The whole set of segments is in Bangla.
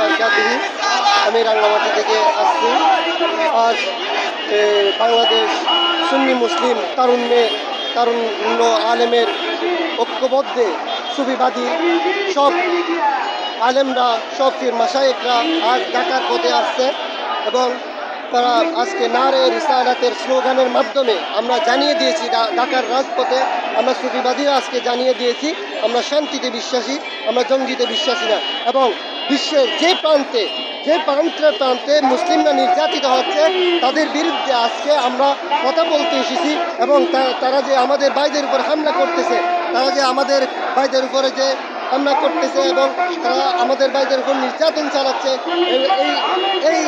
বারকাতুহু আমি রাঙ্গামাটি থেকে আসছি। আজ বাংলাদেশ সুন্নি মুসলিম তারুণ্যে, তারুণ্য আলেমের ঐক্যবদ্ধে সুবিবাদী সব আলেমরা, সব ফির মাসায়েকরা আজ ঢাকার পথে আসছে এবং তারা আজকে নারে রিসালাতের স্লোগানের মাধ্যমে আমরা জানিয়ে দিয়েছি ঢাকার রাজপথে, আমরা সুফিবাদীরা আজকে জানিয়ে দিয়েছি, আমরা শান্তিতে বিশ্বাসী, আমরা জঙ্গিতে বিশ্বাসী না। এবং বিশ্বের যে প্রান্তে যে প্রান্তে প্রান্তে মুসলিমরা নির্যাতিত হচ্ছে, তাদের বিরুদ্ধে আজকে আমরা কথা বলতে এসেছি এবং তারা যে আমাদের বাইদের উপর হামলা করতেছে, তারা যে আমাদের বাইদের উপরে যে হামলা করতেছে এবং তারা আমাদের ভাইদের উপর নির্যাতন চালাচ্ছে, এই এই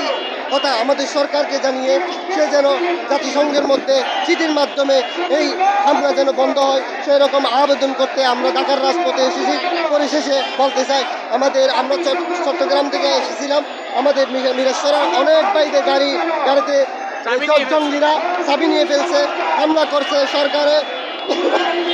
কথা আমাদের সরকারকে জানিয়ে সে যেন জাতিসংঘের মধ্যে চিঠির মাধ্যমে এই হামলা যেন বন্ধ হয় সেই রকম আবেদন করতে আমরা ঢাকার রাজপথে এসেছি। পরিশেষে বলতে চাই আমাদের আমরা চট্টগ্রাম থেকে এসেছিলাম। আমাদের মিরা- মিরেশ্বরের অনেক বাইরে গাড়ি গাড়িতে জঙ্গিরা চাবি নিয়ে ফেলছে হামলা করছে সরকারে।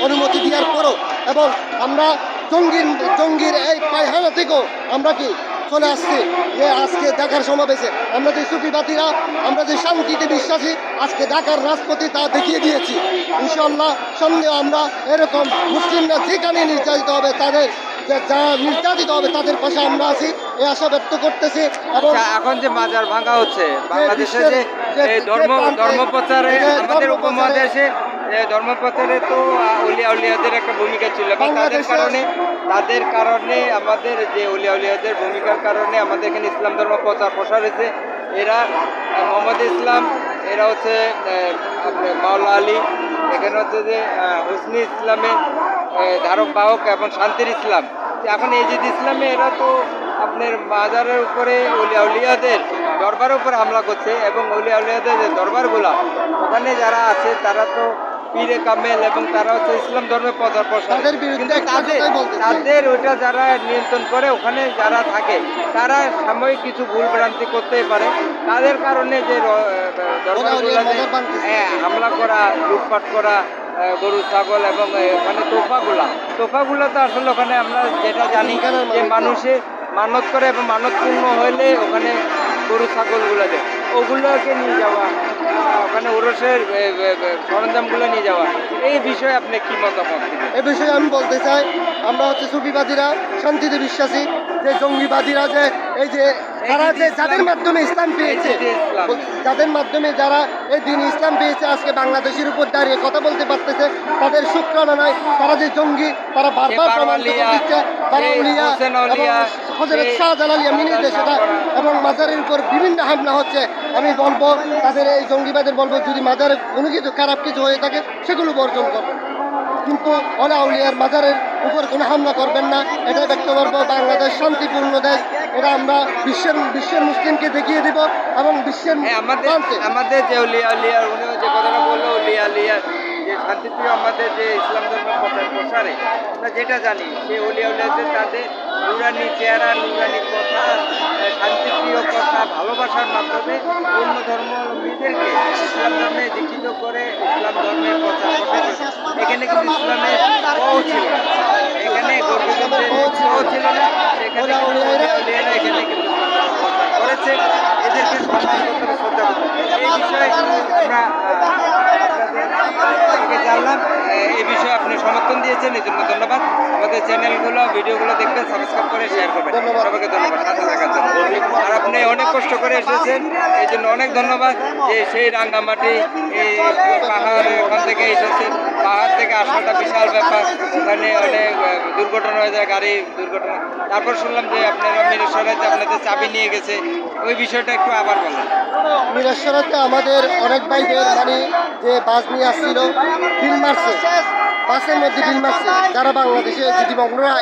অনুমতি দেওয়ার পরও এবং আমরা জঙ্গির জঙ্গির এই পায়খানা থেকেও আমরা কি চলে আসছি যে আজকে ঢাকার সমাবেশে। আমরা যে সুফিবাদীরা আমরা যে শান্তিতে বিশ্বাসী আজকে ঢাকার রাজপথে তা দেখিয়ে দিয়েছি। ইনশাল্লাহ সন্দেহ আমরা এরকম মুসলিমরা যেখানে নির্যাতিত হবে তাদের যে- নির্যাতিত হবে তাদের পাশে আমরা আছি। এই আশা ব্যক্ত করতেছি এবং আচ্ছা, এখন যে মাজার ভাঙা হচ্ছে বাংলাদেশে যে ধর্ম ধর্ম প্রচারে আমাদের উপমহাদেশে এ, ধর্ম প্রচারে তো উলিয়া উলিয়াদের একটা ভূমিকা ছিল। এবং তাদের কারণে তাদের কারণে আমাদের যে উলিয়া উলিয়াদের ভূমিকার কারণে আমাদের এখানে ইসলাম ধর্ম প্রচার প্রসার হয়েছে। এরা মোহাম্মদ ইসলাম এরা হচ্ছে মাওলা আলী এখানে হচ্ছে যে হুসনি ইসলামের ধারক বাহক এবং শান্তির ইসলাম। এখন এজিদ ইসলামে এরা তো আপনার মাজারের উপরে উলিয়া উলিয়াদের দরবারের উপরে হামলা করছে এবং উলিয়া উলিয়াদের যে দরবারগুলা ওখানে যারা আছে তারা তো পীরে কামেল এবং তারা হচ্ছে ইসলাম ধর্মের প্রচার প্রসার তাদের কিন্তু তাদের। তাদের ওইটা যারা নিয়ন্ত্রণ করে ওখানে যারা থাকে তারা সাময়িক কিছু ভুল ভ্রান্তি করতেই পারে তাদের কারণে যে। হ্যাঁ হামলা করা লুটপাট করা গরু ছাগল এবং ওখানে তোফাগুলা তোফাগুলা তো আসলে ওখানে আমরা যেটা জানি যে মানুষ- মানত করে এবং মানত পূর্ণ হলে ওখানে গরু ছাগলগুলো দেয় ওগুলোকে নিয়ে যাওয়া ওখানে ওরসের সরঞ্জামগুলো নিয়ে যাওয়া। এই বিষয়ে আপনি কি মতামত এ বিষয়ে আমি বলতে চাই, আমরা হচ্ছে সুফিবাদীরা, শান্তিতে বিশ্বাসী, যে জঙ্গিবাদীরা যে, এই যে তারা যে যাদের মাধ্যমে ইসলাম পেয়েছে। যাদের মাধ্যমে যারা এই দিন ইসলাম পেয়েছে আজকে বাংলাদেশের উপর দাঁড়িয়ে কথা বলতে পারতেছে তাদের শুক্রানা নাই। তারা যে জঙ্গি তারা বারবার দিচ্ছে হজরত শাহজালালিয়া মিনিয়ে সেটা এবং মাজারের উপর বিভিন্ন হামলা হচ্ছে। আমি বলব তাদের এই জঙ্গিবাদের বলব যদি মাজারে কোনো কিছু খারাপ কিছু হয়ে থাকে সেগুলো বর্জন করবে কিন্তু অলা আউলিয়ার মাজারের উপর কোনো হামলা করবেন না এটা ব্যক্ত করব বাংলাদেশ শান্তিপূর্ণ দেশ। এটা আমরা বিশ্বের বিশ্বের মুসলিমকে দেখিয়ে দিব এবং বিশ্বের আমাদের আমাদের যে উলিয়া উলিয়ার উনিও যে কথাটা বলল উলিয়া উলিয়ার যে শান্তিপ্রিয় আমাদের যে ইসলাম ধর্ম প্রচার প্রসারে আমরা যেটা জানি সেই উলিয়া উলিয়াদের তাদের নুরানি চেহারা নুরানি কথা শান্তিপ্রিয় কথা ভালোবাসার মাধ্যমে অন্য ধর্মাবলম্বীদেরকে ইসলাম ধর্মে দীক্ষিত করে ইসলাম ধর্মের প্রচার প্রসার এখানে কিন্তু ইসলামের ও ছিল এখানে গর্বীদের ও ছিল না। এখানে করেছে এদেরকে সম্মান করতে শ্রদ্ধা করতে এই বিষয়ে আমরা থেকে জানলাম। এই বিষয়ে আপনি সমর্থন দিয়েছেন এই জন্য ধন্যবাদ। আমাদের চ্যানেলগুলো ভিডিওগুলো দেখবেন সাবস্ক্রাইব করে শেয়ার করবেন। সবাইকে ধন্যবাদ। সাথে থাকার জন্য। আপনি অনেক কষ্ট করে এসেছেন। এই জন্য অনেক ধন্যবাদ যে সেই রাঙ্গামাটি, এই পাহাড় ওখান থেকে এসেছেন। পাহাড় থেকে আসাটা বিশাল ব্যাপার। ওখানে অনেক দুর্ঘটনা হয়ে যায়, গাড়ি দুর্ঘটনা। তারপর শুনলাম যে আপনারা মিরেশ্বরাতে আপনাদের চাবি নিয়ে গেছে। ওই বিষয়টা একটু আবার বলেন। মিরেশ্বরাতে আমাদের অনেক ভাইদের মানে যে বাস নিয়ে আসছিল বিল মারছে বাসের মধ্যে বিল মাস যারা বাংলাদেশে জিডি বংশরা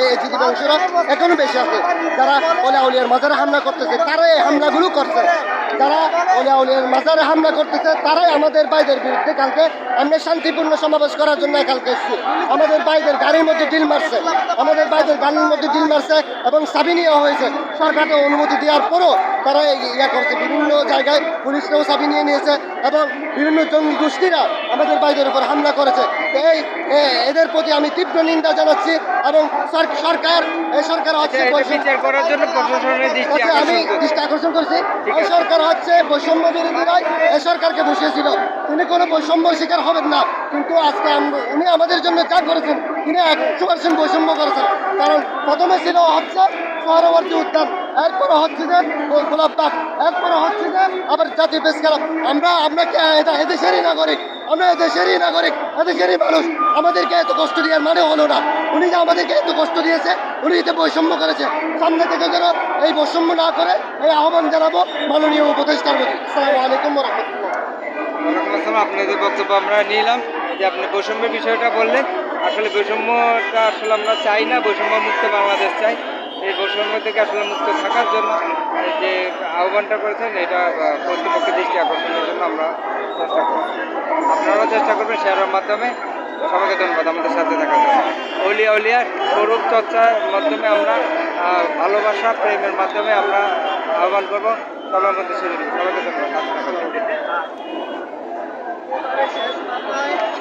এই বংশরা এখনও বেশি আছে। যারা ওলা উলিয়ার মাজারে হামলা করতেছে তারা এই হামলাগুলো করছে যারা মাজারে হামলা করতেছে তারাই আমাদের ভাইদের বিরুদ্ধে কালকে আমরা শান্তিপূর্ণ সমাবেশ করার জন্য কালকে এসেছি। আমাদের ভাইদের গাড়ির মধ্যে ডিল মারছে আমাদের ভাইদের গাড়ির মধ্যে ডিল মারছে এবং চাবি নেওয়া হয়েছে। সরকারকে অনুমতি দেওয়ার পরও তারা এই ইয়া করছে। বিভিন্ন জায়গায় পুলিশরাও চাবি নিয়ে নিয়েছে এবং বিভিন্ন জঙ্গি গোষ্ঠীরা আমাদের বাইদের উপর হামলা করেছে। এই এদের প্রতি আমি তীব্র নিন্দা জানাচ্ছি এবং সরকার এই সরকার হচ্ছে প্রশাসনের দৃষ্টি আচ্ছা, আমি আকর্ষণ করছি। দৃষ্টি আকর্ষণ করছি। সরকার হচ্ছে বৈষম্য বিরোধীরাই এ সরকারকে বসিয়েছিল। তিনি কোনো বৈষম্য শিকার হবেন না। কিন্তু আজকে উনি আমাদের জন্য যা করেছেন, তিনি একশো পার্সেন্ট বৈষম্য করেছেন। কারণ প্রথমে ছিল হচ্ছে সহরবর্তী উদ্যান। এরপরে হচ্ছে যে গোলাপ বাগ। এরপরে হচ্ছে যে আবার জাতীয় প্রেস ক্লাব আমরা আমরা এদেশেরই নাগরিক? আমরা এদেশেরই নাগরিক, এদেশেরই মানুষ। আমাদেরকে এত কষ্ট দেওয়ার মানে হলো না। উনি যে আমাদেরকে এত কষ্ট দিয়েছে, উনি এতে বৈষম্য করেছে। সামনে থেকে যেন এই বৈষম্য না করে এই আহ্বান জানাব মাননীয় উপদেষ্টার প্রতি। আসসালামু আলাইকুম রহমতুল্লাহ। আপনাদের বক্তব্য আমরা নিলাম যে আপনি বৈষম্যের বিষয়টা বললেন। আসলে বৈষম্যটা আসলে আমরা চাই না বৈষম্য মুক্ত বাংলাদেশ চাই। এই বৈষম্য থেকে আসলে মুক্ত থাকার জন্য যে আহ্বানটা করেছেন, এটা কর্তৃপক্ষের দৃষ্টি আকর্ষণের জন্য আমরা চেষ্টা করব। আপনারাও চেষ্টা করবেন শেয়ারের মাধ্যমে। সবাইকে ধন্যবাদ, আমাদের সাথে থাকার জন্য। অলিয়া অলিয়া, স্বরূপ চর্চার মাধ্যমে আমরা ভালোবাসা, প্রেমের মাধ্যমে আমরা আহ্বান করব। সবার মধ্যে সবাইকে ধন্যবাদ।